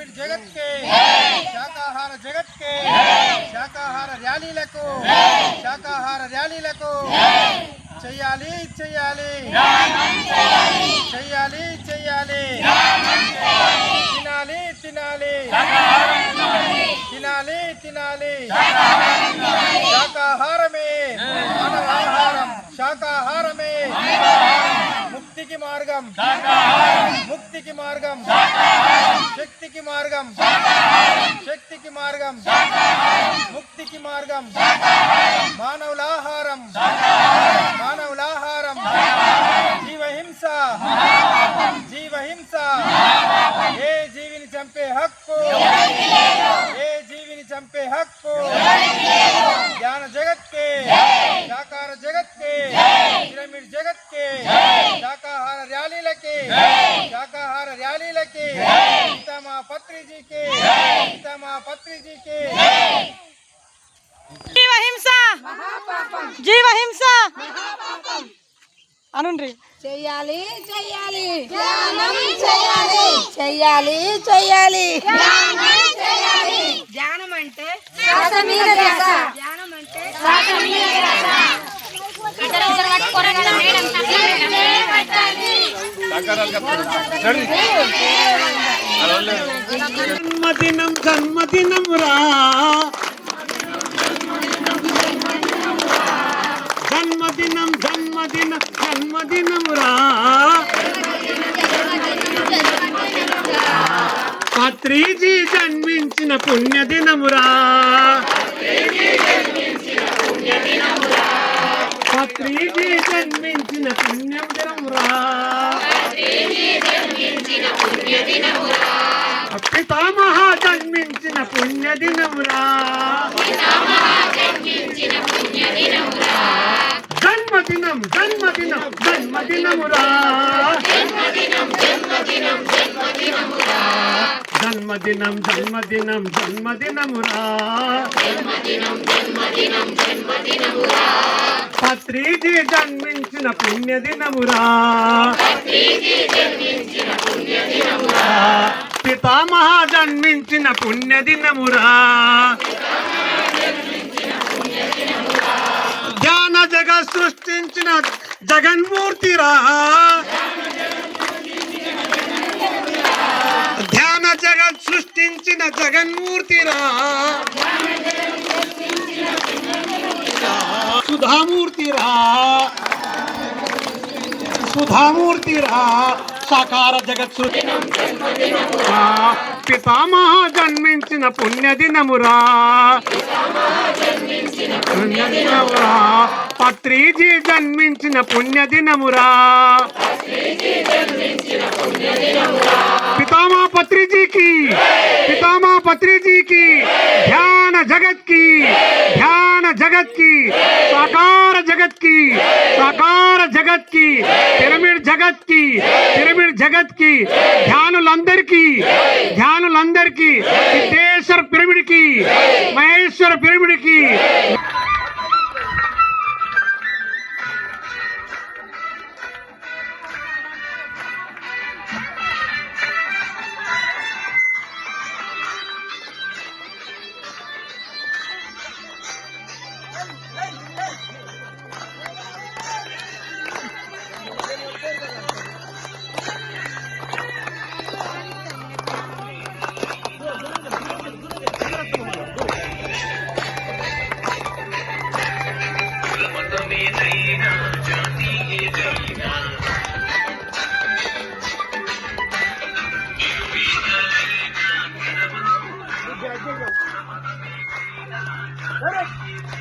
Pyramid జగత్కే శాకాహార జగత్కే శాకాహార ర్యాలీలకు శాకాహార ర్యాలీలకు చెయ్యాలి చెయ్యాలి చెయ్యాలి చెయ్యాలి తినాలి తినాలి తినాలి తినాలి శాకాహారమే మానవాహారం శాకాహారమే ముక్తికి మార్గం ముక్తికి మార్గం శక్తికి మార్గం శక్తికి మార్గం ముక్తికి మార్గం మానవులాహారం మానవులాహారం జీవహింస జీవహింస ర్యాలీలకి సీతామా పత్రిజీకి సీతామా పత్రిజీకి జీవహింస జీవహింస అనుండ్రి చెయ్యాలి చెయ్యాలి ధ్యానం చెయ్యాలి చెయ్యాలి చెయ్యాలి ధ్యానం చెయ్యాలి ధ్యానం అంటే శ్వాస మీద ధ్యాస ధ్యానం అంటే జన్మదినం జన్మదినం రా. జన్మదినం జన్మదిన జన్మదినం రా. పత్రిజీ జన్మించిన పుణ్యదినమురా పత్రిజీ జన్మించిన పుణ్యదినమురా పితామహ జన్మించిన పుణ్యదినమురా జన్మదినం జన్మదినం జన్మదినమురా జన్మదినం జన్మదినం జన్మదినమురా శ్రీజీ జన్మించిన పుణ్యదినమురా. పితామహ జన్మించిన పుణ్యదినమురా. ధ్యాన జగ సృష్టించిన జగన్మూర్తిరా. ధ్యాన జగత్ సృష్టించిన జగన్మూర్తిరా. సుధామూర్తిరా సుధామూర్తిరా సాకార జగత్ పితామహ జన్మించిన పుణ్యదినమురా పుణ్యదినమురా పత్రీజీ జన్మించిన పుణ్యదినమురా పితామా పత్రిజీకి పితామా పత్రిజీకి जगत की साकार जगत की साकार जगत की పిరమిడ్ జగత్ కి పిరమిడ్ జగత్ కి ధ్యానులందరికీ ధ్యానులందరికీ సిద్ధేశ్వర పిరమిడ్ కి మహేశ్వర పిరమిడ్ Let it.